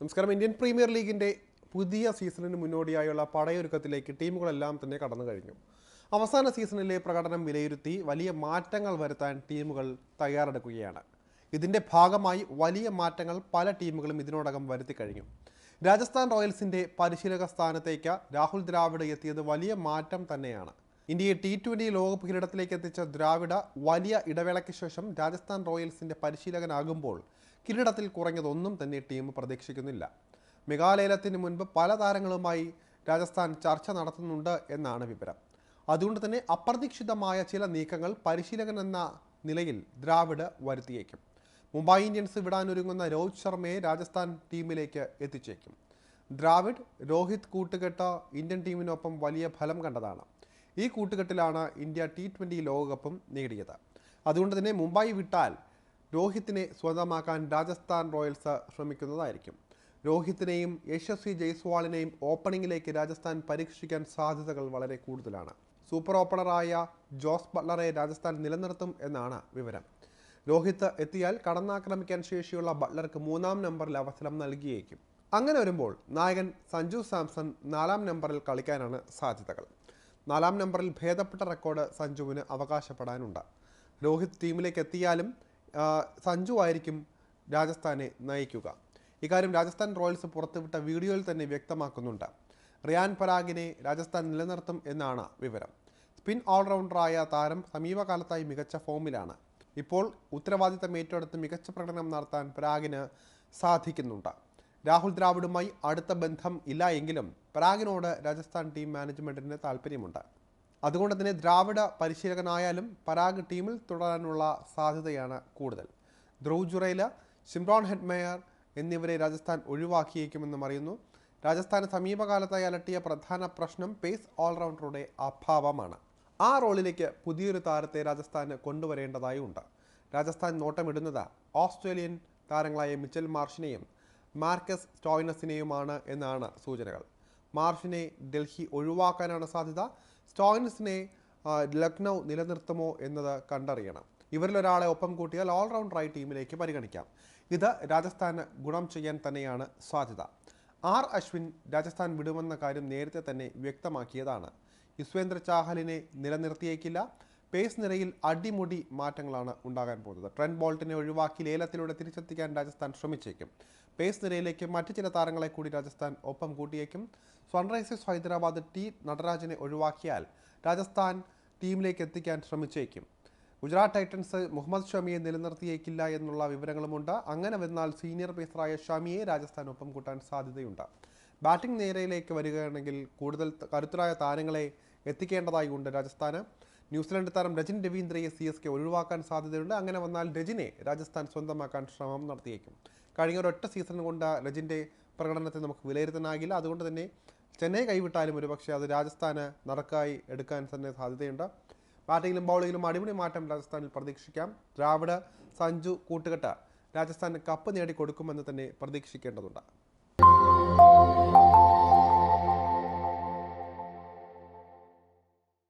നമസ്കാരം. Indian premier ലീഗിന്റെ പുതിയ സീസണിന് മുന്നോടിയായുള്ള പടയൊരുക്കത്തിലേക്ക് ടീമുകളെല്ലാം തന്നെ കടന്നു കഴിഞ്ഞു. അവസാന സീസണിലെ പ്രകടനം വിലയിരുത്തി വലിയ മാറ്റങ്ങൾ വരുത്താൻ ടീമുകൾ തയ്യാറെടുക്കുകയാണ്. ഇതിന്റെ ഭാഗമായി വലിയ മാറ്റങ്ങൾ പല ടീമുകളും ഇതിനോടകം വരുത്തി കഴിഞ്ഞു. രാജസ്ഥാൻ റോയൽസിന്റെ പരിശീലക സ്ഥാനത്തേക്ക് രാഹുൽ ദ്രാവിഡ് എത്തിയത് വലിയ മാറ്റം തന്നെയാണ്. ഇന്ത്യയെ ടി ട്വന്റി ലോകകപ്പ് കിരീടത്തിലേക്ക് എത്തിച്ച ദ്രാവിഡ വലിയ ഇടവേളയ്ക്ക് ശേഷം രാജസ്ഥാൻ റോയൽസിന്റെ പരിശീലകനാകുമ്പോൾ കിരീടത്തിൽ കുറഞ്ഞതൊന്നും തന്നെ ടീം പ്രതീക്ഷിക്കുന്നില്ല. മെഗാലയലത്തിന് മുൻപ് പല താരങ്ങളുമായി രാജസ്ഥാൻ ചർച്ച നടത്തുന്നുണ്ട് എന്നാണ് വിവരം. അതുകൊണ്ട് തന്നെ അപ്രതീക്ഷിതമായ ചില നീക്കങ്ങൾ പരിശീലകൻ എന്ന നിലയിൽ ദ്രാവിഡ് വരുത്തിയേക്കും. മുംബൈ ഇന്ത്യൻസ് വിടാനൊരുങ്ങുന്ന രോഹിത് ശർമ്മയെ രാജസ്ഥാൻ ടീമിലേക്ക് എത്തിച്ചേക്കും. ദ്രാവിഡ് രോഹിത് കൂട്ടുകെട്ട് ഇന്ത്യൻ ടീമിനൊപ്പം വലിയ ഫലം കണ്ടതാണ്. ഈ കൂട്ടുകെട്ടിലാണ് ഇന്ത്യ ടി ട്വന്റി ലോകകപ്പും നേടിയത്. അതുകൊണ്ട് തന്നെ മുംബൈ വിട്ടാൽ രോഹിത്തിനെ സ്വന്തമാക്കാൻ രാജസ്ഥാൻ റോയൽസ് ശ്രമിക്കുന്നതായിരിക്കും. രോഹിത്തിനെയും യശസ്വി ജയ്സ്വാളിനെയും ഓപ്പണിംഗിലേക്ക് രാജസ്ഥാൻ പരീക്ഷിക്കാൻ സാധ്യതകൾ വളരെ കൂടുതലാണ്. സൂപ്പർ ഓപ്പണറായ ജോസ് ബട്ട്ലറെ രാജസ്ഥാൻ നിലനിർത്തും എന്നാണ് വിവരം. രോഹിത്ത് എത്തിയാൽ കടന്നാക്രമിക്കാൻ ശേഷിയുള്ള ബട്ട്ലർക്ക് മൂന്നാം നമ്പറിൽ അവസരം നൽകിയേക്കും. അങ്ങനെ വരുമ്പോൾ നായകൻ സഞ്ജു സാംസൺ നാലാം നമ്പറിൽ കളിക്കാനാണ് സാധ്യതകൾ. നാലാം നമ്പറിൽ ഭേദപ്പെട്ട റെക്കോർഡ് സഞ്ജുവിന് അവകാശപ്പെടാനുണ്ട്. രോഹിത് ടീമിലേക്ക് എത്തിയാലും സഞ്ജു ആയിരിക്കും രാജസ്ഥാനെ നയിക്കുക. ഇക്കാര്യം രാജസ്ഥാൻ റോയൽസ് പുറത്തുവിട്ട വീഡിയോയിൽ തന്നെ വ്യക്തമാക്കുന്നുണ്ട്. റിയാൻ പരാഗിനെ രാജസ്ഥാൻ നിലനിർത്തും എന്നാണ് വിവരം. സ്പിൻ ഓൾറൗണ്ടറായ താരം സമീപകാലത്തായി മികച്ച ഫോമിലാണ്. ഇപ്പോൾ ഉത്തരവാദിത്തം ഏറ്റെടുത്ത് മികച്ച പ്രകടനം നടത്താൻ പരാഗിന് സാധിക്കുന്നുണ്ട്. രാഹുൽ ദ്രാവിഡുമായി അടുത്ത ബന്ധം ഇല്ല എങ്കിലും പരാഗിനോട് രാജസ്ഥാൻ ടീം മാനേജ്മെന്റിന് താല്പര്യമുണ്ട്. അതുകൊണ്ട് തന്നെ ദ്രാവിഡ പരിശീലകനായാലും പരാഗ് ടീമിൽ തുടരാനുള്ള സാധ്യതയാണ് കൂടുതൽ. ധ്രുവ് ജുറൈല ഷിംറോൺ ഹെഡ്മേയർ എന്നിവരെ രാജസ്ഥാൻ ഒഴിവാക്കിയേക്കുമെന്നും അറിയുന്നു. രാജസ്ഥാന് സമീപകാലത്തായി അലട്ടിയ പ്രധാന പ്രശ്നം പേസ് ഓൾറൗണ്ടറുടെ അഭാവമാണ്. ആ റോളിലേക്ക് പുതിയൊരു താരത്തെ രാജസ്ഥാന് കൊണ്ടുവരേണ്ടതായി ഉണ്ട്. രാജസ്ഥാൻ നോട്ടമിടുന്നത് ഓസ്ട്രേലിയൻ താരങ്ങളായ മിച്ചൽ മാർഷിനെയും മാർക്കസ് സ്റ്റോയിനസിനെയുമാണ് എന്നാണ് സൂചനകൾ. മാർഷിനെ ഡൽഹി ഒഴിവാക്കാനാണ് സാധ്യത. സ്റ്റോയിൻസിനെ ലക്നൗ നിലനിർത്തുമോ എന്നത് കണ്ടറിയണം. ഇവരിൽ ഒരാളെ ഒപ്പം കൂട്ടിയാൽ ഓൾറൗണ്ട് റൈ ടീമിലേക്ക് പരിഗണിക്കാം. ഇത് രാജസ്ഥാന് ഗുണം ചെയ്യാൻ തന്നെയാണ് സാധ്യത. ആർ അശ്വിൻ രാജസ്ഥാൻ വിടുമെന്ന കാര്യം നേരത്തെ തന്നെ വ്യക്തമാക്കിയതാണ്. യുസ്വേന്ദ്ര ചാഹലിനെ നിലനിർത്തിയേക്കില്ല. പേസ് നിരയിൽ അടിമുടി മാറ്റങ്ങളാണ് ഉണ്ടാകാൻ പോകുന്നത്. ട്രെൻഡ് ബോൾട്ടിനെ ഒഴിവാക്കി ലേലത്തിലൂടെ തിരിച്ചെത്തിക്കാൻ രാജസ്ഥാൻ ശ്രമിച്ചേക്കും. പേസ് നിരയിലേക്ക് മറ്റു ചില താരങ്ങളെ കൂടി രാജസ്ഥാൻ ഒപ്പം കൂട്ടിയേക്കും. സൺറൈസേഴ്സ് ഹൈദരാബാദ് ടി നടരാജനെ ഒഴിവാക്കിയാൽ രാജസ്ഥാൻ ടീമിലേക്ക് എത്തിക്കാൻ ശ്രമിച്ചേക്കും. ഗുജറാത്ത് ടൈറ്റൻസ് മുഹമ്മദ് ഷമിയെ നിലനിർത്തിയേക്കില്ല എന്നുള്ള വിവരങ്ങളുമുണ്ട്. അങ്ങനെ വന്നാൽ സീനിയർ പേസറായ ഷമിയെ രാജസ്ഥാൻ ഒപ്പം കൂട്ടാൻ സാധ്യതയുണ്ട്. ബാറ്റിംഗ് നേരയിലേക്ക് വരികയാണെങ്കിൽ കൂടുതൽ കരുത്തരായ താരങ്ങളെ എത്തിക്കേണ്ടതായി ഉണ്ട് രാജസ്ഥാന്. ന്യൂസിലൻഡ് താരം രജിൻ രവീന്ദ്രയെ സി എസ് കെ ഒഴിവാക്കാൻ സാധ്യതയുണ്ട്. അങ്ങനെ വന്നാൽ രജിനെ രാജസ്ഥാൻ സ്വന്തമാക്കാൻ ശ്രമം നടത്തിയേക്കും. കഴിഞ്ഞ ഒരൊറ്റ സീസൺ കൊണ്ട് രജിന്റെ പ്രകടനത്തെ നമുക്ക് വിലയിരുത്താനാകില്ല. അതുകൊണ്ട് തന്നെ ചെന്നൈ കൈവിട്ടാലും ഒരുപക്ഷെ അത് രാജസ്ഥാന് നടക്കായി എടുക്കാൻ തന്നെ സാധ്യതയുണ്ട്. ബാറ്റിങ്ങിലും ബൗളിങ്ങിലും അടിപൊളി മാറ്റം രാജസ്ഥാനിൽ പ്രതീക്ഷിക്കാം. ദ്രാവിഡ് സഞ്ജു കൂട്ടുകെട്ട് രാജസ്ഥാന് കപ്പ് നേടിക്കൊടുക്കുമെന്ന് തന്നെ പ്രതീക്ഷിക്കേണ്ടതുണ്ട്.